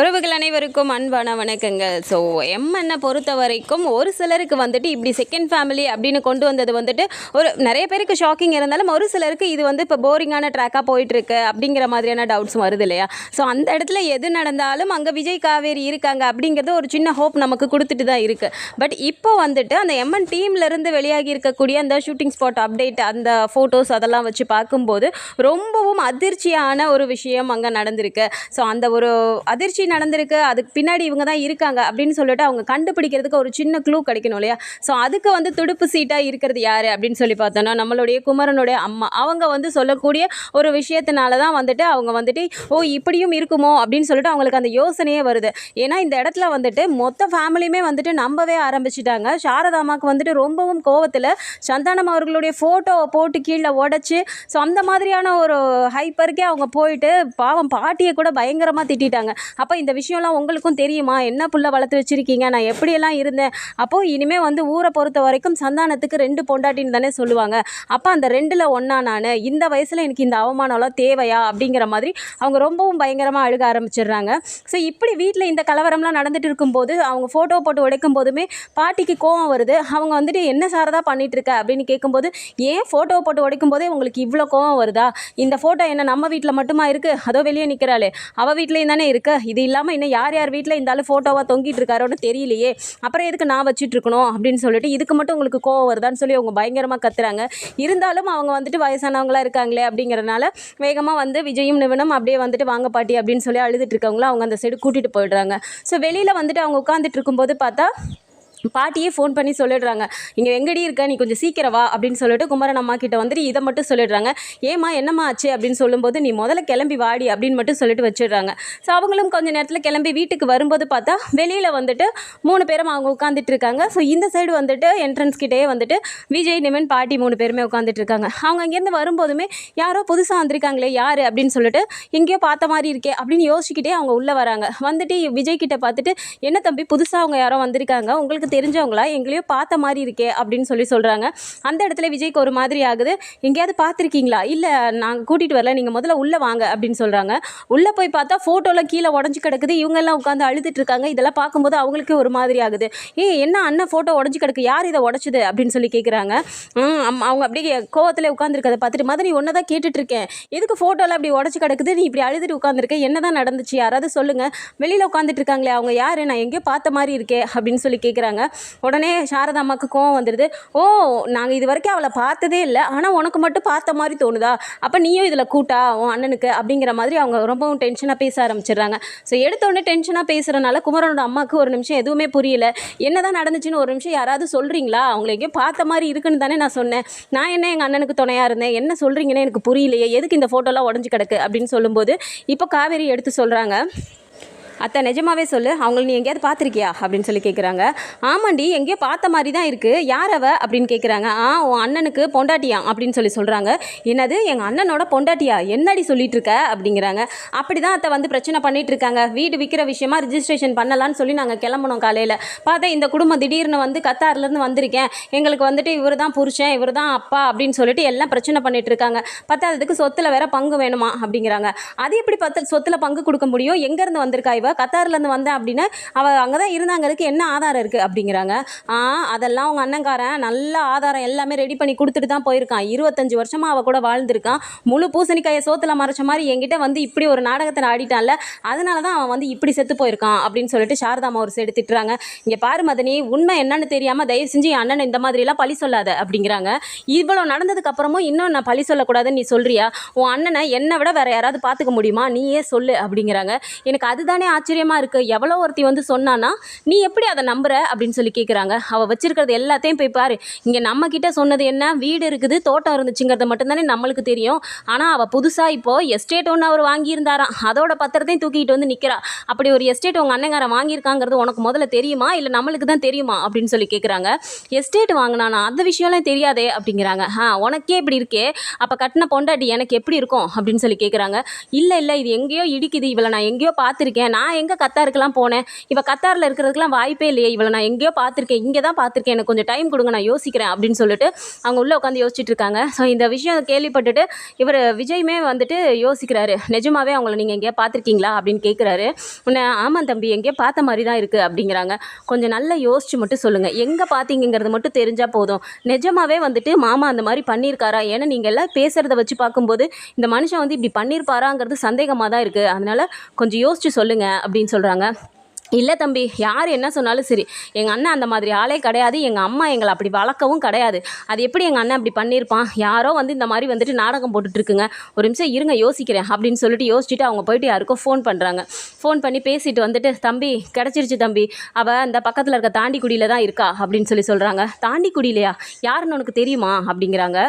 உறவுகள் அனைவருக்கும் அன்பான வணக்கங்கள். ஸோ எம்என்னை பொறுத்த வரைக்கும் ஒரு சிலருக்கு வந்துட்டு இப்படி செகண்ட் ஃபேமிலி அப்படின்னு கொண்டு வந்தது வந்துட்டு ஒரு நிறைய பேருக்கு ஷாக்கிங் இருந்தாலும் ஒரு சிலருக்கு இது வந்து இப்போ போரிங்கான ட்ராக்காக போயிட்டுருக்கு அப்படிங்கிற மாதிரியான டவுட்ஸ் வருது இல்லையா? ஸோ அந்த இடத்துல எது நடந்தாலும் அங்கே விஜய் காவேரி இருக்காங்க அப்படிங்கிறது ஒரு சின்ன ஹோப் நமக்கு கொடுத்துட்டு தான் இருக்குது பட் இப்போ வந்துட்டு அந்த எம்என் டீம்லேருந்து வெளியாகி இருக்கக்கூடிய அந்த ஷூட்டிங் ஸ்பாட் அப்டேட் அந்த ஃபோட்டோஸ் அதெல்லாம் வச்சு பார்க்கும்போது ரொம்பவும் அதிர்ச்சியான ஒரு விஷயம் அங்கே நடந்திருக்கு. ஸோ அந்த ஒரு அதிர்ச்சி நடந்திருக்கு அதுக்கு பின்னாடி இவங்க தான் இருக்காங்க அப்படின்னு சொல்லிட்டு அவங்க கண்டுபிடிக்கிறதுக்கு ஒரு சின்ன க்ளூ கிடைக்கணும் இல்லையா? ஸோ அதுக்கு வந்து துடுப்பு சீட்டாக இருக்கிறது யார் அப்படின்னு சொல்லி பார்த்தோன்னா நம்மளுடைய குமரனுடைய அம்மா. அவங்க வந்து சொல்லக்கூடிய ஒரு விஷயத்தினால தான் வந்துட்டு அவங்க வந்துட்டு ஓ இப்படியும் இருக்குமோ? அப்படின்னு சொல்லிட்டு அவங்களுக்கு அந்த யோசனையே வருது. ஏன்னா இந்த இடத்துல வந்துட்டு மொத்த ஃபேமிலியுமே வந்துட்டு நம்பவே ஆரம்பிச்சிட்டாங்க. சாரதாமாக்கு வந்துட்டு ரொம்பவும் கோவத்தில் சந்தானம் அவர்களுடைய ஃபோட்டோவை போட்டு கீழே உடச்சி ஸோ அந்த மாதிரியான ஒரு ஹைப்பருக்கே அவங்க போயிட்டு பாவம் பாட்டியை கூட பயங்கரமாக திட்டிட்டாங்க. அப்போ இந்த விஷயம்லாம் உங்களுக்கும் தெரியுமா? என்ன புள்ள வளர்த்து வச்சுருக்கீங்க? நான் எப்படியெல்லாம் இருந்தேன்? அப்போது இனிமேல் வந்து ஊரை பொறுத்த வரைக்கும் சந்தானத்துக்கு ரெண்டு பொண்டாட்டின்னு தானே சொல்லுவாங்க. அப்போ அந்த ரெண்டில் ஒன்றா நான் இந்த வயசில் எனக்கு இந்த அவமானம்லாம் தேவையா? அப்படிங்கிற மாதிரி அவங்க ரொம்பவும் பயங்கரமாக அழுக ஆரம்பிச்சிடுறாங்க. ஸோ இப்படி வீட்டில் இந்த கலவரம்லாம் நடந்துட்டு இருக்கும்போது அவங்க ஃபோட்டோ போட்டு உடைக்கும் போதுமே பாட்டிக்கு கோவம் வருது. அவங்க வந்துட்டு என்ன சாரதா பண்ணிட்டு இருக்க அப்படின்னு கேட்கும்போது ஏன் ஃபோட்டோ போட்டு உடைக்கும் போதே உங்களுக்கு இவ்வளோ கோவம் வருதா? இந்த ஃபோட்டோ என்ன நம்ம வீட்டில் மட்டுமா இருக்குது அதோ வெளியே நிற்கிறாளே அவள் வீட்லேயும் தானே இருக்கு. இது இல்லாமல் இன்னும் யார் யார் வீட்டில் இந்த ஃபோட்டோவாக தொங்கிட்டு இருக்காரோன்னு தெரியலையே. அப்புறம் எதுக்கு நான் வச்சுட்டு இருக்கணும் அப்படின்னு சொல்லிட்டு இதுக்கு மட்டும் உங்களுக்கு கோவம் வருதான்னு சொல்லி அவங்க பயங்கரமாக கத்துறாங்க. இருந்தாலும் அவங்க வந்துட்டு வயசானவங்களாக இருக்காங்களே அப்படிங்கிறனால வேகமாக வந்து விஜயும் நிவனும் அப்படியே வந்துட்டு வாங்க பாட்டி அப்படின்னு சொல்லி அழுதுட்டு இருக்கவங்களும் அவங்க அந்த சைடு கூட்டிகிட்டு போயிடுறாங்க. ஸோ வெளியில் வந்துட்டு அவங்க உட்காந்துட்டு இருக்கும்போது பார்த்தா பாட்டியே ஃபோன் பண்ணி சொல்லிடுறாங்க. இங்கே எங்கடி இருக்க? நீ கொஞ்சம் சீக்கிரம் வா அப்படின்னு சொல்லிட்டு குமரன் அம்மா கிட்ட வந்துட்டு இதை மட்டும் சொல்லிடுறாங்க. ஏம்மா என்னம்மா ஆச்சு? அப்படின்னு சொல்லும்போது நீ முதல்ல கிளம்பி வாடி அப்படின்னு மட்டும் சொல்லிட்டு வச்சிடுறாங்க. ஸோ அவங்களும் கொஞ்சம் நேரத்தில் கிளம்பி வீட்டுக்கு வரும்போது பார்த்தா வெளியில் வந்துட்டு மூணு பேரும் அவங்க உட்காந்துட்டு இருக்காங்க. ஸோ இந்த சைடு வந்துட்டு என்ட்ரன்ஸ் கிட்டேயே வந்துட்டு விஜய் நிமன் பாட்டி மூணு பேருமே உட்காந்துட்டு இருக்காங்க. அவங்க அங்கேருந்து வரும்போதுமே யாரோ புதுசாக வந்திருக்காங்களே யார்? அப்படின்னு சொல்லிட்டு எங்கேயோ பார்த்த மாதிரி இருக்கே அப்படின்னு யோசிச்சுக்கிட்டே அவங்க உள்ளே வராங்க. வந்துட்டு விஜய் கிட்ட பார்த்துட்டு என்ன தம்பி புதுசாக அவங்க யாரோ வந்திருக்காங்க. உங்களுக்கு தெரிஞ்சவங்களா எங்களையோ பார்த்த மாதிரி இருக்கே அப்படின்னு சொல்லி சொல்கிறாங்க அந்த இடத்துல விஜய்க்கு ஒரு மாதிரி ஆகுது. எங்கேயாவது பார்த்துருக்கீங்களா? இல்லை நாங்கள் கூட்டிகிட்டு வரல நீங்கள் முதல்ல உள்ளே வாங்க அப்படின்னு சொல்கிறாங்க உள்ளே போய் பார்த்தா ஃபோட்டோவில் கீழே உடஞ்சி கிடக்குது. இவங்கெல்லாம் உட்காந்து அழுதுட்டு இருக்காங்க. இதெல்லாம் பார்க்கும்போது அவங்களுக்கு ஒரு மாதிரி ஆகுது. ஏ என்ன அண்ணன் ஃபோட்டோ உடஞ்சி கிடக்கு? யார் இதை உடச்சிது? அப்படின்னு சொல்லி கேட்குறாங்க அவங்க அப்படியே கோவத்தில் உட்காந்துருக்கதை பார்த்துட்டு மாதிரி ஒன்றை தான் கேட்டுட்ருக்கேன் எதுக்கு ஃபோட்டோலாம் அப்படி உடச்சி கிடக்குது? நீ இப்படி அழுதுட்டு உட்காந்துருக்க என்ன தான் நடந்துச்சு? யாராவது சொல்லுங்கள் வெளியில் உட்காந்துட்டு இருக்காங்களே அவங்க யார்? நான் எங்கேயோ பார்த்த மாதிரி இருக்கே அப்படின்னு சொல்லி கேட்குறாங்க உடனே சாரதா அம்மாவுக்கு கோவம் வந்துடுது ஓ நாங்கள் இது வரைக்கும் அவளை பார்த்ததே இல்லை. ஆனால் உனக்கு மட்டும் பார்த்த மாதிரி தோணுதா? அப்போ நீயும் இதில் கூட்டா உன் அண்ணனுக்கு? அப்படிங்கிற மாதிரி அவங்க ரொம்பவும் டென்ஷனாக பேச ஆரம்பிச்சிடுறாங்க. ஸோ எடுத்த உடனே டென்ஷனாக பேசுகிறனால குமரனோட அம்மாவுக்கு ஒரு நிமிஷம் எதுவுமே புரியல. என்ன தான் நடந்துச்சுன்னு ஒரு நிமிஷம் யாராவது சொல்கிறீங்களா அவங்கள எங்கேயோ பார்த்த மாதிரி இருக்குன்னு தானே நான் சொன்னேன். நான் என்ன எங்கள் அண்ணனுக்கு துணையாக இருந்தேன்? என்ன சொல்கிறீங்கன்னு எனக்கு புரியலையே. எதுக்கு இந்த ஃபோட்டோலாம் உடஞ்சி கிடக்கு? அப்படின்னு சொல்லும்போது இப்போ காவேரி எடுத்து சொல்கிறாங்க அத்தை நிஜமாவே சொல்லு அவங்கள நீ எங்கேயாவது பார்த்துருக்கியா? அப்படின்னு சொல்லி கேட்குறாங்க ஆமாண்டி எங்கேயோ பார்த்த மாதிரி தான் இருக்குது யார் அவ? அப்படின்னு கேட்குறாங்க ஆ உன் அண்ணனுக்கு பொண்டாட்டியா? அப்படின்னு சொல்லி சொல்கிறாங்க என்னது எங்கள் அண்ணனோட பொண்டாட்டியா? என்னடி சொல்லிட்டு இருக்க? அப்படிங்கிறாங்க. அப்படி தான் அத்தை வந்து பிரச்சனை பண்ணிட்டு இருக்காங்க. வீடு விற்கிற விஷயமா ரிஜிஸ்ட்ரேஷன் பண்ணலான்னு சொல்லி நாங்கள் கிளம்பணும் காலையில். பார்த்தா இந்த குடும்பம் திடீர்னு வந்து கத்தார்லேருந்து வந்திருக்கேன். எங்களுக்கு வந்துட்டு இவர் தான் புருஷன் இவர் தான் அப்பா அப்படின்னு சொல்லிட்டு எல்லாம் பிரச்சனை பண்ணிட்டு இருக்காங்க. பத்தாததுக்கு சொத்தில் வேற பங்கு வேணுமா? அப்படிங்கிறாங்க. அது எப்படி பத்து சொத்தில் பங்கு கொடுக்க முடியும்? எங்கேருந்து வந்திருக்கா இவ? கத்தார்லேருந்து வந்தேன் அப்படின்னு அவள் அங்கே தான் இருந்தாங்க அதுக்கு என்ன ஆதாரம் இருக்குது அப்படிங்கிறாங்க. ஆ அதெல்லாம் அவங்க அண்ணன்காரன் நல்ல ஆதாரம் எல்லாமே ரெடி பண்ணி கொடுத்துட்டு தான் போயிருக்கான். இருபத்தஞ்சு வருஷமாக அவள் கூட வாழ்ந்திருக்கான். முழு பூசணிக்காயை சோத்தில் மறைச்ச மாதிரி என்கிட்ட வந்து இப்படி ஒரு நாடகத்தை ஆடிட்டான்ல. அதனால தான் அவன் வந்து இப்படி செத்து போயிருக்கான் அப்படின்னு சொல்லிட்டு சாரதாமா ஒரு சைடு திட்டுறாங்க. இங்கே பாரு மதனி உண்மை என்னன்னு தெரியாமல் தயவு செஞ்சு என் அண்ணன் இந்த மாதிரிலாம் பழி சொல்லாத அப்படிங்கிறாங்க. இவ்வளோ நடந்ததுக்கு அப்புறமும் இன்னும் நான் பழி சொல்லக்கூடாதுன்னு நீ சொல்றியா? உன் அண்ணனை என்னை விட வேற யாராவது பார்த்துக்க முடியுமா? நீயே சொல்லு அப்படிங்கிறாங்க. எனக்கு அதுதானே ஆச்சரியமாக இருக்குது எவ்வளோ ஒருத்தி வந்து சொன்னான்னா நீ எப்படி அதை நம்புற? அப்படின்னு சொல்லி கேட்குறாங்க அவள் வச்சிருக்கிறது எல்லாத்தையும் போய் பாரு. இங்கே நம்மக்கிட்ட சொன்னது என்ன? வீடு இருக்குது தோட்டம் இருந்துச்சுங்கிறது மட்டும்தானே நம்மளுக்கு தெரியும். ஆனால் அவள் புதுசாக இப்போது எஸ்டேட் ஒன்று அவர் வாங்கியிருந்தாராம். அதோட பத்திரத்தையும் தூக்கிட்டு வந்து நிற்கிறா அப்படி ஒரு எஸ்டேட் உங்கள் அண்ணங்காரன் வாங்கியிருக்காங்கிறது உனக்கு முதல்ல தெரியுமா? இல்லை நம்மளுக்கு தான் தெரியுமா? அப்படின்னு சொல்லி கேட்குறாங்க எஸ்டேட் வாங்கினானா? அந்த விஷயம்லாம் தெரியாதே? அப்படிங்கிறாங்க. ஆ உனக்கே இப்படி இருக்கே. அப்போ கட்டின பொண்டாட்டி எனக்கு எப்படி இருக்கும்? அப்படின்னு சொல்லி கேட்குறாங்க இல்லை இல்லை இது எங்கேயோ இடிக்குது. இவளை நான் எங்கேயோ பார்த்துருக்கேன். நான் நான் எங்கே கத்தாருக்கெல்லாம் போனேன்? இவள் கத்தாரில் இருக்கிறதுக்கெலாம் வாய்ப்பே இல்லையே. இவளை நான் எங்கேயோ பார்த்துருக்கேன். இங்கே தான் பார்த்துருக்கேன். எனக்கு கொஞ்சம் டைம் கொடுங்க நான் யோசிக்கிறேன் அப்படின்னு சொல்லிட்டு அவங்க உள்ளே உட்காந்து யோசிச்சுட்டு இருக்காங்க. ஸோ இந்த விஷயம் கேள்விப்பட்டுட்டு இவர் விஜயுமே வந்துட்டு யோசிக்கிறாரு. நிஜமாவே அவங்கள நீங்கள் எங்கேயா பார்த்துருக்கீங்களா? அப்படின்னு கேட்குறாரு உன்னை ஆமாம் தம்பி எங்கேயோ பார்த்த மாதிரி தான் இருக்குது அப்படிங்கிறாங்க. கொஞ்சம் நல்லா யோசிச்சு மட்டும் சொல்லுங்கள் எங்கே பார்த்தீங்கிறது மட்டும் தெரிஞ்சால் போதும். நிஜமாவே வந்துட்டு மாமா அந்த மாதிரி பண்ணியிருக்காரா? ஏன்னா நீங்கள் எல்லாம் பேசுகிறத வச்சு பார்க்கும்போது இந்த மனுஷன் வந்து இப்படி பண்ணியிருப்பாராங்கிறது சந்தேகமாக தான் இருக்குது அதனால் கொஞ்சம் யோசிச்சு சொல்லுங்கள் அப்படின்னு சொல்கிறாங்க இல்லை தம்பி யார் என்ன சொன்னாலும் சரி எங்கள் அண்ணன் அந்த மாதிரி ஆளே கிடையாது எங்கள் அம்மா எங்களை அப்படி வளர்க்கவும் கிடையாது. அது எப்படி எங்கள் அண்ணன் அப்படி பண்ணியிருப்பான்? யாரோ வந்து இந்த மாதிரி வந்துட்டு நாடகம் போட்டுட்ருக்குங்க ஒரு நிமிஷம் இருங்க யோசிக்கிறேன் அப்படின்னு சொல்லிட்டு யோசிச்சுட்டு அவங்க போயிட்டு யாருக்கோ ஃபோன் பண்ணுறாங்க ஃபோன் பண்ணி பேசிட்டு வந்துட்டு தம்பி கிடச்சிருச்சு தம்பி அவள் அந்த பக்கத்தில் இருக்க தாண்டிக்குடியில் தான் இருக்கா அப்படின்னு சொல்லி சொல்கிறாங்க தாண்டிக்குடியிலையா? யாருன்னு உனக்கு தெரியுமா? அப்படிங்கிறாங்க.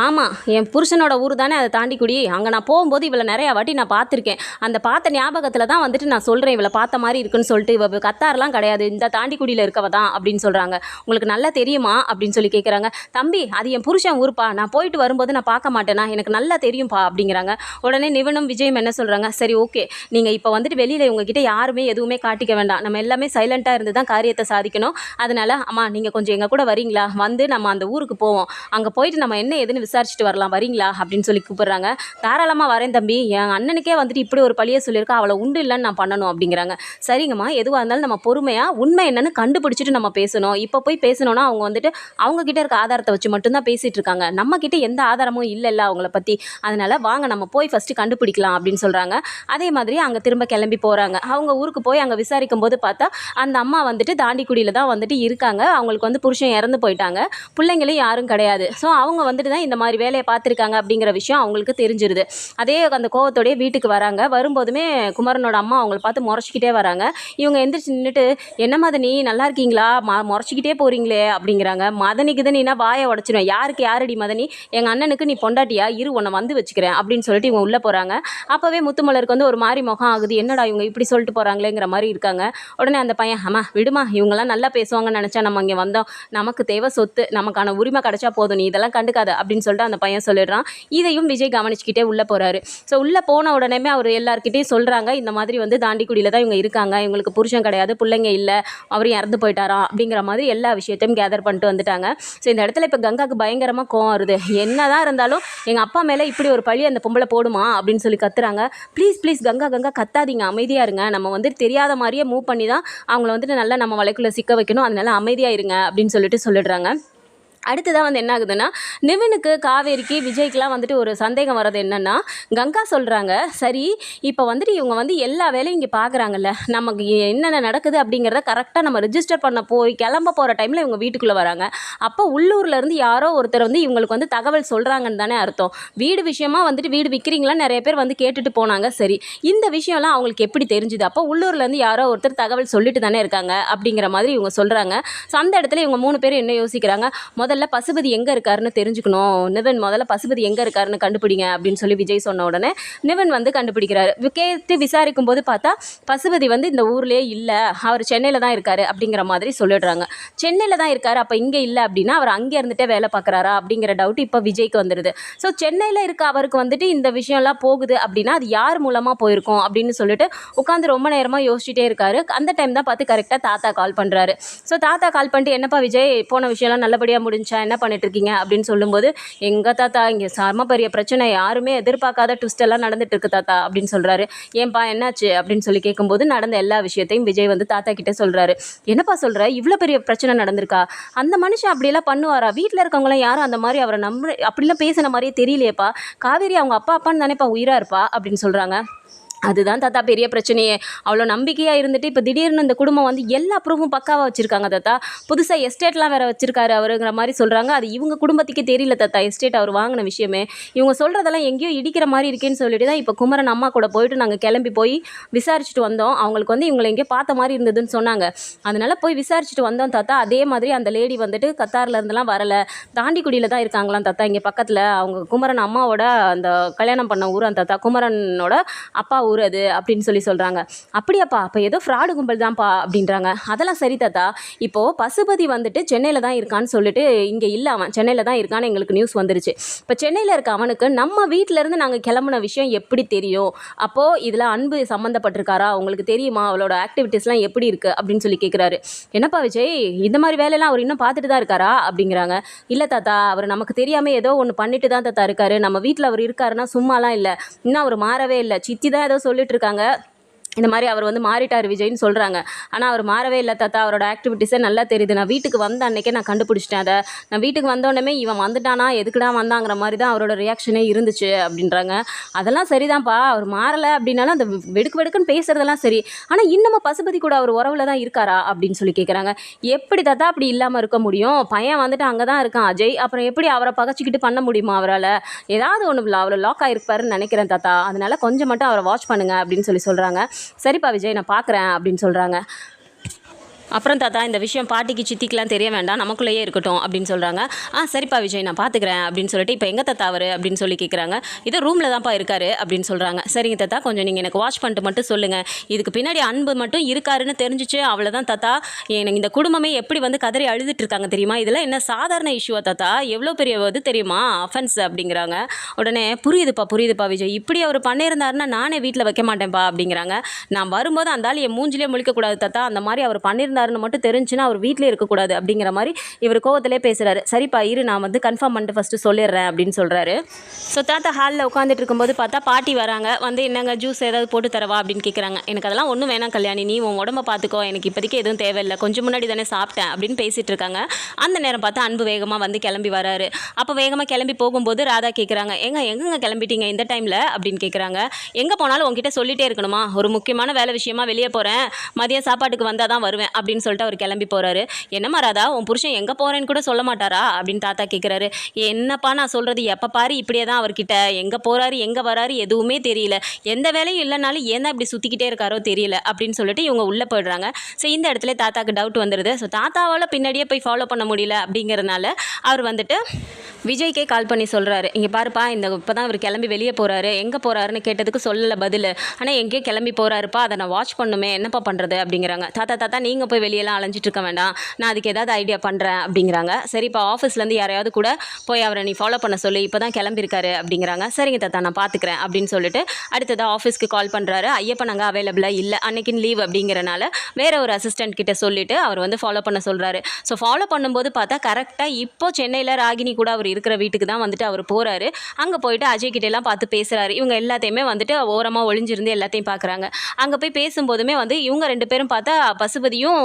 ஆமாம் என் புருஷனோட ஊர் தானே அதை தாண்டிக்குடி. அங்கே நான் போகும்போது இவளை நிறையா வாட்டி நான் பார்த்துருக்கேன். அந்த பார்த்த ஞாபகத்தில் தான் வந்துட்டு நான் சொல்கிறேன் இவளை பார்த்த மாதிரி இருக்குன்னு சொல்லிட்டு இவ கத்தாரெலாம் கிடையாது இந்த தாண்டிக்குடியில் இருக்கவ தான் அப்படின்னு சொல்கிறாங்க உங்களுக்கு நல்லா தெரியுமா அப்படின்னு சொல்லி கேட்குறாங்க தம்பி அது என் புருஷன் ஊருப்பா நான் போயிட்டு வரும்போது நான் பார்க்க மாட்டேனா? எனக்கு நல்லா தெரியும்ப்பா அப்படிங்கிறாங்க. உடனே நிவனும் விஜயும் என்ன சொல்கிறாங்க சரி ஓகே. நீங்கள் இப்போ வந்துட்டு வெளியில் உங்ககிட்ட யாருமே எதுவுமே காட்டிக்க வேண்டாம். நம்ம எல்லாமே சைலண்ட்டாக இருந்து தான் காரியத்தை சாதிக்கணும். அதனால் அம்மா நீங்கள் கொஞ்சம் எங்கள் கூட வரீங்களா? வந்து நம்ம அந்த ஊருக்கு போவோம். அங்கே போயிட்டு நம்ம என்ன விசாரிச்சுட்டு வரலாம் வரீங்களா? அப்படின்னு சொல்லி கூப்பிட்றாங்க. தாராளமாக வரேன் தம்பி. என் அண்ணனுக்கே வந்துட்டு இப்படி ஒரு பழியை சொல்லியிருக்கா. அவளை உண்டு இல்லைன்னு நான் பண்ணணும் அப்படிங்கிறாங்க. சரிங்கம்மா எதுவாக இருந்தாலும் நம்ம பொறுமையாக உண்மை என்னன்னு கண்டுபிடிச்சிட்டு நம்ம பேசணும். இப்போ போய் பேசணும்னா அவங்க வந்துட்டு அவங்கக்கிட்ட இருக்க ஆதாரத்தை வச்சு மட்டும்தான் பேசிகிட்டு இருக்காங்க. நம்மக்கிட்ட எந்த ஆதாரமும் இல்லைல்ல அவங்கள பற்றி அதனால் வாங்க நம்ம போய் ஃபஸ்ட்டு கண்டுபிடிக்கலாம் அப்படின்னு சொல்கிறாங்க அதே மாதிரி அங்கே திரும்ப கிளம்பி போகிறாங்க அவங்க ஊருக்கு போய் அங்கே விசாரிக்கும் போது பார்த்தா அந்த அம்மா வந்துட்டு தாண்டிக்குடியில் தான் வந்துட்டு இருக்காங்க. அவங்களுக்கு வந்து புருஷன் இறந்து போயிட்டாங்க. பிள்ளைங்களும் யாரும் கிடையாது. ஸோ அவங்க வந்துட்டு தான் இந்த இந்த மாதிரி வேலையை பார்த்துருக்காங்க அப்படிங்கிற விஷயம் அவங்களுக்கு தெரிஞ்சிருது. அதே அந்த கோவத்தோடைய வீட்டுக்கு வராங்க. வரும்போதுமே குமரனோட அம்மா அவங்கள பார்த்து முறைச்சிக்கிட்டே வராங்க. இவங்க எந்திரிச்சு நின்றுட்டு என்ன மதனி நல்லா இருக்கீங்களா? ம முறைச்சிக்கிட்டே போகிறீங்களே அப்படிங்கிறாங்க. மதனிக்கு தான் நீனா வாயை உடச்சிடும் யாருக்கு யாரடி மதனி? எங்கள் அண்ணனுக்கு நீ பொண்டாட்டியா? இரு உன்னை வந்து வச்சுக்கிறேன் அப்படின்னு சொல்லிட்டு இவங்க உள்ளே போகிறாங்க அப்போவே முத்துமலருக்கு வந்து ஒரு மாதிரி முகம் ஆகுது. என்னடா இவங்க இப்படி சொல்லிட்டு போகிறாங்களேங்கிற மாதிரி இருக்காங்க. உடனே அந்த பையன் அம்மா விடுமா இவங்கெல்லாம் நல்லா பேசுவாங்கன்னு நினச்சா நம்ம இங்கே வந்தோம். நமக்கு தேவை சொத்து. நமக்கான உரிமை கிடைச்சா போதும். நீ இதெல்லாம் கண்டுக்காது அப்படின்னு அப்படின்னு சொல்லிட்டு அந்த பையன் சொல்லிடுறான். இதையும் விஜய் கவனிச்சுக்கிட்டே உள்ளே போகிறாரு ஸோ உள்ளே போன உடனே அவர் எல்லாருக்கிட்டையும் சொல்கிறாங்க இந்த மாதிரி வந்து தாண்டிக்குடியில் தான் இவங்க இருக்காங்க இவங்களுக்கு புருஷன் கிடையாது பிள்ளைங்க இல்லை அவர் இறந்து போயிட்டாராம் அப்படிங்கிற மாதிரி எல்லா விஷயத்தையும் கேதர் பண்ணிட்டு வந்துட்டாங்க. ஸோ இந்த இடத்துல இப்போ கங்காவுக்கு பயங்கரமாக கோவம் வருது. என்னதான் இருந்தாலும் எங்கள் அப்பா மேலே இப்படி ஒரு பழி அந்த பொம்பளை போடுமா அப்படின்னு சொல்லி கத்துறாங்க. ப்ளீஸ் ப்ளீஸ் கங்கா கங்கா கத்தாதீங்க அமைதியாக இருங்க. நம்ம வந்து தெரியாத மாதிரியே மூவ் பண்ணி தான் அவங்கள வந்துட்டு நல்லா நம்ம வலைக்குள்ளே சிக்க வைக்கணும். அதனால அமைதியாக இருங்க அப்படின்னு சொல்லிட்டு சொல்லிடுறாங்க. அடுத்ததாக வந்து என்ன ஆகுதுன்னா நிவினுக்கு காவேரிக்கு விஜய்க்குலாம் வந்துட்டு ஒரு சந்தேகம் வர்றது என்னென்னா கங்கா சொல்கிறாங்க சரி இப்போ வந்துட்டு இவங்க வந்து எல்லா வேலையும் இங்கே பார்க்குறாங்கல்ல நமக்கு என்னென்ன நடக்குது அப்படிங்கிறத கரெக்டாக நம்ம ரிஜிஸ்டர் பண்ண போய் கிளம்ப போகிற டைமில் இவங்க வீட்டுக்குள்ளே வராங்க. அப்போ உள்ளூர்லேருந்து யாரோ ஒருத்தர் வந்து இவங்களுக்கு வந்து தகவல் சொல்கிறாங்கன்னு தானே அர்த்தம். வீடு விஷயமா வந்துட்டு வீடு விற்கிறீங்களான்னு நிறைய பேர் வந்து கேட்டுட்டு போனாங்க சரி இந்த விஷயம்லாம் அவங்களுக்கு எப்படி தெரிஞ்சுது? அப்போ உள்ளூர்லேருந்து யாரோ ஒருத்தர் தகவல் சொல்லிட்டு தானே இருக்காங்க அப்படிங்கிற மாதிரி இவங்க சொல்கிறாங்க ஸோ அந்த இடத்துல இவங்க மூணு பேரும் என்ன யோசிக்கிறாங்க? முதல்ல பசுபதி எங்கே இருக்காருன்னு தெரிஞ்சுக்கணும். நிவன் முதல்ல பசுபதி எங்கே இருக்காருன்னு கண்டுபிடிங்க அப்படின்னு சொல்லி விஜய் சொன்ன உடனே நிவன் வந்து கண்டுபிடிக்கிறாரு. கேட்டு விசாரிக்கும் போது பார்த்தா பசுபதி வந்து இந்த ஊர்லேயே இல்லை. அவர் சென்னையில் தான் இருக்காரு அப்படிங்கிற மாதிரி சொல்லிடுறாங்க. சென்னையில் தான் இருக்காரு அப்போ இங்கே இல்லை அப்படின்னா அவர் அங்கே இருந்துட்டே வேலை பார்க்குறாரா அப்படிங்கிற டவுட் இப்போ விஜய்க்கு வந்துடுது ஸோ சென்னையில் இருக்க அவருக்கு வந்துட்டு இந்த விஷயம்லாம் போகுது அப்படின்னா அது யார் மூலமாக போயிருக்கும் அப்படின்னு சொல்லிட்டு உட்காந்து ரொம்ப நேரமாக யோசிச்சுட்டே இருக்காரு. அந்த டைம் தான் பார்த்து கரெக்டாக தாத்தா கால் பண்ணுறாரு ஸோ தாத்தா கால் பண்ணிட்டு என்னப்பா விஜய் போன விஷயம்லாம் நல்லபடியாக முடிஞ்சு என்ன பண்ணிட்டு இருக்கீங்க அப்படின்னு சொல்லும்போது எங்கள் தாத்தா இங்கே சம பெரிய பிரச்சனை. யாருமே எதிர்பார்க்காத ட்விஸ்ட் எல்லாம் நடந்துட்டு இருக்கு தாத்தா அப்படின்னு சொல்கிறாரு ஏன்பா என்னாச்சு? அப்படின்னு சொல்லி கேட்கும்போது நடந்த எல்லா விஷயத்தையும் விஜய் வந்து தாத்தா கிட்ட சொல்கிறாரு என்னப்பா சொல்கிற இவ்வளோ பெரிய பிரச்சனை நடந்திருக்கா? அந்த மனுஷன் அப்படியெல்லாம் பண்ணுவாரா? வீட்டில் இருக்கவங்களாம் யாரும் அந்த மாதிரி அவரை நம்ப அப்படிலாம் பேசின மாதிரியே தெரியலையேப்பா. காவேரி அவங்க அப்பா அப்பான்னு தானேப்பா உயிரா இருப்பா? அப்படின்னு சொல்கிறாங்க அதுதான் தாத்தா பெரிய பிரச்சனையே. அவ்வளோ நம்பிக்கையாக இருந்துட்டு இப்போ திடீர்னு இந்த குடும்பம் வந்து எல்லா ப்ரூஃபும் பக்காவாக வச்சுருக்காங்க தாத்தா. புதுசாக எஸ்டேட்லாம் வேறு வச்சுருக்காரு அவருங்கிற மாதிரி சொல்கிறாங்க அது இவங்க குடும்பத்துக்கே தெரியல தாத்தா எஸ்டேட் அவர் வாங்கின விஷயமே. இவங்க சொல்கிறதெல்லாம் எங்கேயோ இடிக்கிற மாதிரி இருக்கேன்னு சொல்லிட்டு தான் இப்போ குமரன் அம்மா கூட போயிட்டு நாங்கள் கிளம்பி போய் விசாரிச்சுட்டு வந்தோம். அவங்களுக்கு வந்து இவங்களை எங்கேயோ பார்த்த மாதிரி இருந்ததுன்னு சொன்னாங்க. அதனால் போய் விசாரிச்சுட்டு வந்தோம் தாத்தா. அதே மாதிரி அந்த லேடி வந்துட்டு கத்தார்ல இருந்தெல்லாம் வரல. தாண்டிக்குடியில் தான் இருக்காங்களாம் தாத்தா இங்கே பக்கத்தில். அவங்க குமரன் அம்மாவோட அந்த கல்யாணம் பண்ண ஊர் அந்த தாத்தா. குமரனோட அப்பா ஊர் அது அப்படின்னு சொல்லி சொல்கிறாங்க அப்படியாப்பா அப்போ ஏதோ ஃப்ராடு கும்பல் தான்ப்பா அப்படின்றாங்க. அதெல்லாம் சரி தாத்தா. இப்போது பசுபதி வந்துட்டு சென்னையில் தான் இருக்கான்னு சொல்லிட்டு இங்கே இல்லை அவன். சென்னையில் தான் இருக்கான்னு எங்களுக்கு நியூஸ் வந்துருச்சு. இப்போ சென்னையில் இருக்க அவனுக்கு நம்ம வீட்டிலேருந்து நாங்கள் கிளம்புன விஷயம் எப்படி தெரியும்? அப்போது இதில் அன்பு சம்மந்தப்பட்டிருக்காரா உங்களுக்கு தெரியுமா? அவளோட ஆக்டிவிட்டீஸ்லாம் எப்படி இருக்குது அப்படின்னு சொல்லி கேட்குறாரு என்னப்பா விஜய் இந்த மாதிரி வேலையெல்லாம் அவர் இன்னும் பார்த்துட்டு தான் இருக்காரா? அப்படிங்கிறாங்க. இல்லை தாத்தா அவர் நமக்கு தெரியாமல் ஏதோ ஒன்று பண்ணிட்டு தான் தாத்தா இருக்காரு. நம்ம வீட்டில் அவர் இருக்காருன்னா சும்மாலாம் இல்லை. இன்னும் அவர் மாறவே இல்லை. சித்தி தான் ஏதோ சொல்லிட்டு இருக்காங்க. இந்த மாதிரி அவர் வந்து மாறிட்டார் விஜய்னு சொல்கிறாங்க ஆனால் அவர் மாறவே இல்லை தாத்தா. அவரோட ஆக்டிவிட்டீஸே நல்லா தெரியுது. நான் வீட்டுக்கு வந்த அன்னைக்கே நான் கண்டுபிடிச்சிட்டேன் அதை. நான் வீட்டுக்கு வந்தோடனே இவன் வந்துட்டானா எதுக்குடா வந்தாங்கிற மாதிரி தான் அவரோட ரியாக்ஷனே இருந்துச்சு அப்படின்றாங்க. அதெல்லாம் சரிதான்ப்பா. அவர் மாறலை அப்படின்னாலும் அந்த வெடுக்கு வெடுக்குன்னு பேசுறதெல்லாம் சரி. ஆனால் இன்னமும் பசுபதி கூட அவர் உறவில் தான் இருக்காரா அப்படின்னு சொல்லி கேட்குறாங்க எப்படி தாத்தா அப்படி இல்லாமல் இருக்க முடியும்? பையன் வந்துட்டு அங்கே தான் இருக்கான் அஜய். அப்புறம் எப்படி அவரை பகச்சிக்கிட்டு பண்ண முடியுமா அவரால்? ஏதாவது ஒன்று அவ்வளோ லாக் ஆகிருப்பாருன்னு நினைக்கிறேன் தாத்தா. அதனால கொஞ்சம் மட்டும் அவரை வாட்ச் பண்ணுங்க அப்படின்னு சொல்லி சொல்கிறாங்க சரிப்பா விஜய் நான் பார்க்குறேன் அப்படின்னு சொல்கிறாங்க அப்புறம் தாத்தா இந்த விஷயம் பாட்டிக்கு சித்திக்கெலாம் தெரிய வேண்டாம் நமக்குள்ளேயே இருக்கட்டும் அப்படின்னு சொல்கிறாங்க ஆ சரிப்பா விஜய் நான் பார்த்துக்கிறேன் அப்படின்னு சொல்லிட்டு இப்போ எங்கே தாத்தா அவர்? அப்படின்னு சொல்லி கேட்குறாங்க இது ரூமில் தான்ப்பா இருக்காரு அப்படின்னு சொல்கிறாங்க சரிங்க தாத்தா கொஞ்சம் நீங்கள் எனக்கு வாட்ச் பண்ணிட்டு மட்டும் சொல்லுங்கள் இதுக்கு பின்னாடி அன்பு மட்டும் இருக்காருன்னு தெரிஞ்சிச்சு அவ்வளோதான் தாத்தா. எனக்கு இந்த குடும்பமே எப்படி வந்து கதறி அழுதுட்டு இருக்காங்க தெரியுமா? இதெல்லாம் என்ன சாதாரண இஷ்யூவா தாத்தா? எவ்வளோ பெரிய இது தெரியுமா? அஃபென்ஸ் அப்படிங்கிறாங்க. உடனே புரியுதுப்பா புரியுதுப்பா விஜய். இப்படி அவர் பண்ணியிருந்தாருன்னா நானே வீட்டில் வைக்க மாட்டேன்ப்பா அப்படிங்கிறாங்க. நான் வரும்போது அந்த ஆள் என் மூஞ்சிலே முழிக்கக்கூடாது தாத்தா. அந்த மாதிரி அவர் பண்ணியிருந்தாருன்னு மட்டும் தெரிஞ்சுன்னா அவர் வீட்டிலே இருக்கக்கூடாது அப்படிங்கிற மாதிரி இவர் கோவத்திலே பேசுகிறாரு சரிப்பா இரு நான் வந்து கன்ஃபார்ம் பண்ணிட்டு ஃபஸ்ட்டு சொல்லிடுறேன் அப்படின்னு சொல்கிறாரு ஸோ தாத்தா ஹாலில் உட்காந்துட்டு இருக்கும்போது பார்த்தா பாட்டி வராங்க. வந்து என்னங்க ஜூஸ் ஏதாவது போட்டு தரவா அப்படின்னு கேட்குறாங்க எனக்கு அதெல்லாம் ஒன்றும் வேணாம் கல்யாணி நீ உன் உடம்ப பார்த்துக்கோ எனக்கு இப்போதைக்கு எதுவும் தேவையில்லை. கொஞ்சம் முன்னாடி தானே சாப்பிட்டேன் அப்படின்னு பேசிகிட்டு இருக்காங்க. அந்த நேரம் பார்த்தா அன்பு வேகமாக வந்து கிளம்பி வராரு. அப்போ வேகமாக கிளம்பி போகும்போது ராதா கேட்குறாங்க எங்க எங்கங்க கிளம்பிட்டீங்க இந்த டைமில் அப்படின்னு கேட்குறாங்க எங்கே போனாலும் உங்ககிட்ட சொல்லிட்டே இருக்கணுமா? ஒரு முக்கியமான வேலை விஷயமா வெளியே போகிறேன் மதியம் சாப்பாட்டுக்கு வந்தால் தான் வருவேன். அப்படின்னு சொல்லிட்டு அவர் கிளம்பி போகிறாரு என்னம்மா ராதா உன் புருஷன் எங்கே போகிறேன்னு கூட சொல்ல மாட்டாரா? அப்படின்னு தாத்தா கேட்குறாரு என்னப்பா நான் சொல்கிறது எப்போ பாரு இப்படியே தான் அவர்கிட்ட. எங்கே போகிறாரு எங்கே வராரு எதுவுமே தெரியல. எந்த வேலையும் இல்லைனாலும் ஏன் தான் இப்படி சுற்றிக்கிட்டே இருக்காரோ தெரியல அப்படின்னு சொல்லிட்டு இவங்க உள்ளே போயிடுறாங்க. ஸோ இந்த இடத்துல தாத்தாக்கு டவுட் வந்துடுது ஸோ தாத்தாவால் பின்னாடியே போய் ஃபாலோ பண்ண முடியல அப்படிங்கிறதுனால அவர் வந்துட்டு விஜய்க்கே கால் பண்ணி சொல்கிறாரு இங்கே பாருப்பா இந்த இப்போ தான் அவர் கிளம்பி வெளியே போகிறாரு எங்கே போகிறாருன்னு கேட்டதுக்கு சொல்லலை பதில். ஆனால் எங்கேயோ கிளம்பி போகிறாருப்பா அதை நான் வாட்ச் பண்ணுமே. என்னப்பா பண்ணுறது அப்படிங்கிறாங்க. தாத்தா தாத்தா நீங்கள் போய் வெளியெல்லாம் அலைஞ்சிட்டு இருக்க வேண்டாம். நான் அதுக்கு ஏதாவது ஐடியா பண்ணுறேன் அப்படிங்கிறாங்க. சரி இப்போ ஆஃபீஸ்லேருந்து யாரையாவது கூட போய் அவரை நீ ஃபாலோ பண்ண சொல்லி. இப்போ தான் கிளம்பியிருக்காரு அப்படிங்கிறாங்க. சரிங்க தாத்தா நான் பார்த்துக்கிறேன் அப்படின்னு சொல்லிட்டு அடுத்ததாக ஆஃபீஸ்க்கு கால் பண்ணுறாரு ஐயப்பன் அங்கே அவைலபிளாக இல்லை. அன்னைக்குன்னு லீவ் அப்படிங்கிறனால வேற ஒரு அசிஸ்டன்ட் கிட்ட சொல்லிட்டு அவர் வந்து ஃபாலோ பண்ண சொல்கிறாரு ஸோ ஃபாலோ பண்ணும்போது பார்த்தா கரெக்டாக இப்போ சென்னையில் ராகினி கூட அவர் இருக்கிற வீட்டுக்கு தான் வந்துட்டு அவர் போகிறாரு அங்கே போயிட்டு அஜய் கிட்டேலாம் பார்த்து பேசுகிறாரு இவங்க எல்லாத்தையுமே வந்துட்டு ஓரமாக ஒளிஞ்சிருந்து எல்லாத்தையும் பார்க்குறாங்க அங்கே போய் பேசும்போதுமே வந்து இவங்க ரெண்டு பேரும் பார்த்தா பசுபதியும்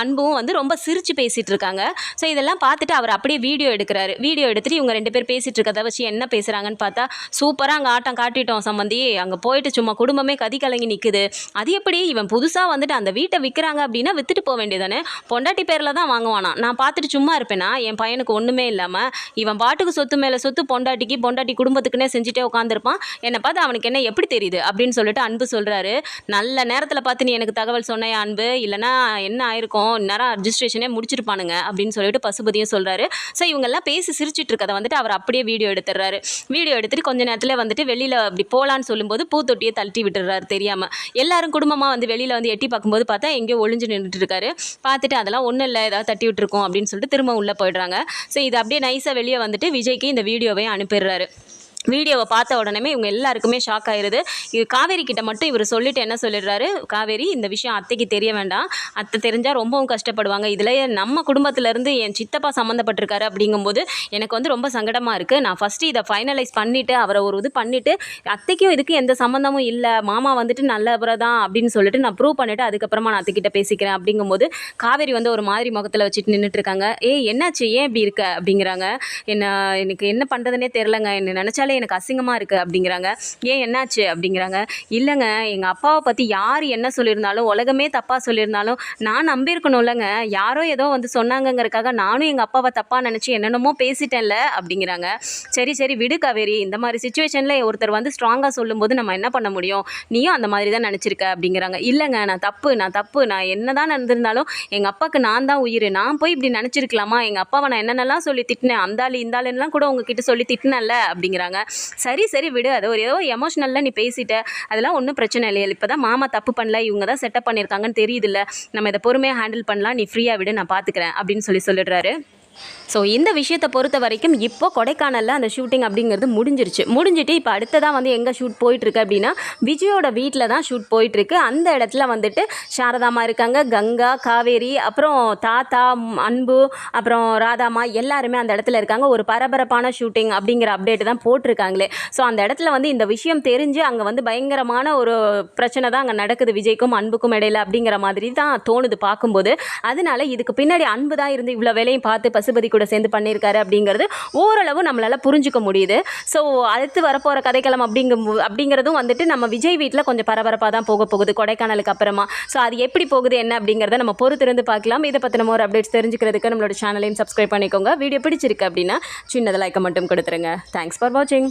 அன்பும் வந்து ரொம்ப சிரித்து பேசிகிட்டு இருக்காங்க ஸோ இதெல்லாம் பார்த்துட்டு அவர் அப்படியே வீடியோ எடுக்கிறாரு. வீடியோ எடுத்துட்டு இவங்க ரெண்டு பேர் பேசிகிட்டு இருக்கிறத வச்சு என்ன பேசுகிறாங்கன்னு பார்த்தா சூப்பராக அங்கே ஆட்டம் காட்டிட்டோம் சம்மந்தி அங்கே போயிட்டு சும்மா குடும்பமே கதி கலங்கி நிற்குது அது எப்படி இவன் புதுசாக வந்துட்டு அந்த வீட்டை விற்கிறாங்க அப்படின்னா வித்துட்டு போக வேண்டியதானே பொண்டாட்டி பேரில் தான் வாங்குவானா. நான் பார்த்துட்டு சும்மா இருப்பேனா? என் பையனுக்கு ஒன்றுமே இல்லாமல் இவன் பாட்டுக்கு சொத்து மேலே சொத்து பொண்டாட்டிக்கு பொண்டாட்டி குடும்பத்துக்குன்னே செஞ்சுட்டே உட்காந்துருப்பான் என்னை பார்த்து அவனுக்கு என்ன எப்படி தெரியுது? அப்படின்னு சொல்லிட்டு அன்பு சொல்கிறாரு நல்ல நேரத்தில் பார்த்து நீ எனக்கு தகவல் சொன்னையா அன்பு. இல்லைனா என்ன ஆயிருக்கும்? இந்நேரம் ரிஜிஸ்ட்ரேஷனே முடிச்சிருப்பானுங்க அப்படின்னு சொல்லிட்டு பசுபதியும் சொல்கிறாரு ஸோ இவங்கெல்லாம் பேசி சிரிச்சிட்டு இருக்கதை வந்துட்டு அவர் அப்படியே வீடியோ எடுத்துடுறாரு வீடியோ எடுத்துட்டு கொஞ்ச நேரத்தில் வந்துட்டு வெளியில் அப்படி போகலான்னு சொல்லும்போது பூத்தொட்டியை தள்ளி விட்டுறாரு தெரியாமல் எல்லாரும் குடும்பமாக வந்து வெளியில் வந்து எட்டி பார்க்கும்போது பார்த்தா எங்கேயோ ஒளிஞ்சு நின்றுட்டு இருக்காரு பார்த்துட்டு அதெல்லாம் ஒன்றும் இல்லை ஏதாவது தட்டி விட்டுருக்கோம் அப்படின்னு சொல்லிட்டு திரும்ப உள்ளே போயிடுறாங்க. ஸோ இது அப்படியே நைஸாக வெளியே வந்துட்டு விஜய்க்கு இந்த வீடியோவையும் அனுப்பிடுறாரு. வீடியோவை பார்த்த உடனே இவங்க எல்லாருக்குமே ஷாக் ஆயிடுது இது காவேரி கிட்ட மட்டும் இவர் சொல்லிட்டு என்ன சொல்லிடுறாரு? காவேரி இந்த விஷயம் அத்தைக்கு தெரிய வேண்டாம். அத்தை தெரிஞ்சால் ரொம்பவும் கஷ்டப்படுவாங்க. இதில் நம்ம குடும்பத்திலேருந்து என் சித்தப்பா சம்மந்தப்பட்டிருக்காரு அப்படிங்கும்போது எனக்கு வந்து ரொம்ப சங்கடமாக இருக்குது நான் ஃபஸ்ட்டு இதை ஃபைனலைஸ் பண்ணிவிட்டு அவரை ஒரு இது பண்ணிவிட்டு அத்தைக்கும் இதுக்கு எந்த சம்மந்தமும் இல்லை. மாமா வந்துட்டு நல்லவரை தான் அப்படின்னு சொல்லிட்டு நான் ப்ரூவ் பண்ணிவிட்டு அதுக்கப்புறமா நான் அத்தைக்கிட்ட பேசிக்கிறேன் அப்படிங்கும்போது காவேரி வந்து ஒரு மாதிரி முகத்தில் வச்சுட்டு நின்றுட்டு இருக்காங்க ஏய் என்னாச்சு? ஏன் இப்படி இருக்க? அப்படிங்கிறாங்க. என்ன எனக்கு என்ன பண்ணுறதுனே தெரிலங்க என்ன நினச்சாலே எனக்கு அசிங்கமாக இருக்குது அப்படிங்கிறாங்க. ஏன் என்னாச்சு அப்படிங்கிறாங்க. இல்லைங்க எங்கள் அப்பாவை பற்றி யார் என்ன சொல்லியிருந்தாலும் உலகமே தப்பாக சொல்லியிருந்தாலும் நான் நம்பியிருக்கணும் இல்லைங்க யாரோ ஏதோ வந்து சொன்னாங்கங்கிறதுக்காக நானும் எங்கள் அப்பாவை தப்பாக நினச்சி என்னென்னமோ பேசிட்டேன்ல அப்படிங்கிறாங்க. சரி சரி விடு காவேரி. இந்த மாதிரி சுச்சுவேஷனில் ஒருத்தர் வந்து ஸ்ட்ராங்காக சொல்லும்போது நம்ம என்ன பண்ண முடியும்? நீயும் அந்த மாதிரி தான் நினச்சிருக்க அப்படிங்கிறாங்க. இல்லைங்க நான் தப்பு நான் தப்பு. நான் என்ன தான் நடந்திருந்தாலும் எங்கள் அப்பாவுக்கு நான் தான் உயிர். நான் போய் இப்படி நினச்சிருக்கலாமா? எங்கள் அப்பாவை நான் என்னென்னலாம் சொல்லி திட்டினேன்? அந்த இந்தாலுன்னெலாம் கூட உங்ககிட்ட சொல்லி திட்டினேன்ல அப்படிங்கிறாங்க. சரி சரி விடு. அது ஒரு ஏதோ எமோஷ்னலில் நீ பேசிட்ட. அதெல்லாம் ஒன்றும் பிரச்சனை இல்லையா. இப்போ தான் மாமா தப்பு பண்ணல. இவங்க தான் செட்டப் பண்ணியிருக்காங்கன்னு தெரியுதுல்ல. நம்ம இதை பொறுமையாக ஹேண்டில் பண்ணலாம். நீ ஃப்ரீயாக விடு. நான் பார்த்துக்கிறேன் அப்படின்னு சொல்லி சொல்லிடுறாரு. ஸோ இந்த விஷயத்தை பொறுத்த வரைக்கும் இப்போ கொடைக்கானலில் அந்த ஷூட்டிங் அப்படிங்கிறது முடிஞ்சிருச்சு. முடிஞ்சிட்டு இப்போ அடுத்ததாக வந்து எங்கே ஷூட் போயிட்டுருக்கு அப்படின்னா விஜயோட வீட்டில் தான் ஷூட் போயிட்டுருக்கு. அந்த இடத்துல வந்துட்டு சாரதாமா இருக்காங்க. கங்கா காவேரி அப்புறம் தாத்தா அன்பு அப்புறம் ராதாமா எல்லாருமே அந்த இடத்துல இருக்காங்க. ஒரு பரபரப்பான ஷூட்டிங் அப்படிங்கிற அப்டேட் தான் போட்டிருக்காங்களே. ஸோ அந்த இடத்துல வந்து இந்த விஷயம் தெரிஞ்சு அங்கே வந்து பயங்கரமான ஒரு பிரச்சனை தான் அங்கே நடக்குது விஜய்க்கும் அன்புக்கும் இடையில அப்படிங்கிற மாதிரி தான் தோணுது பார்க்கும்போது. அதனால இதுக்கு பின்னாடி அன்பு தான் இருந்து இவ்வளோ வேலையும் பார்த்து பசுபதி கூட சேர்ந்து பண்ணியிருக்காரு அப்படிங்கிறது ஓரளவு நம்மளால் புரிஞ்சுக்க முடியுது. ஸோ அடுத்து வரப்போகிற கதைக்களம் அப்படிங்கும் அப்படிங்கிறதும் வந்துட்டு நம்ம விஜய் வீட்டில் கொஞ்சம் பரபரப்பாக தான் போக போகுது கொடைக்கானலுக்கு அப்புறமா. ஸோ அது எப்படி போகுது என்ன அப்படிங்கிறத நம்ம பொறுத்திருந்து பார்க்கலாம். இதை பற்றின ஒரு அப்டேட்ஸ் தெரிஞ்சுக்கிறதுக்கு நம்மளோட சேனலையும் சப்ஸ்கிரைப் பண்ணிக்கோங்க. வீடியோ பிடிச்சிருக்கு அப்படின்னா சின்னதாக லைக்கை மட்டும் கொடுத்துருங்க. தேங்க்ஸ் ஃபார் வாட்சிங்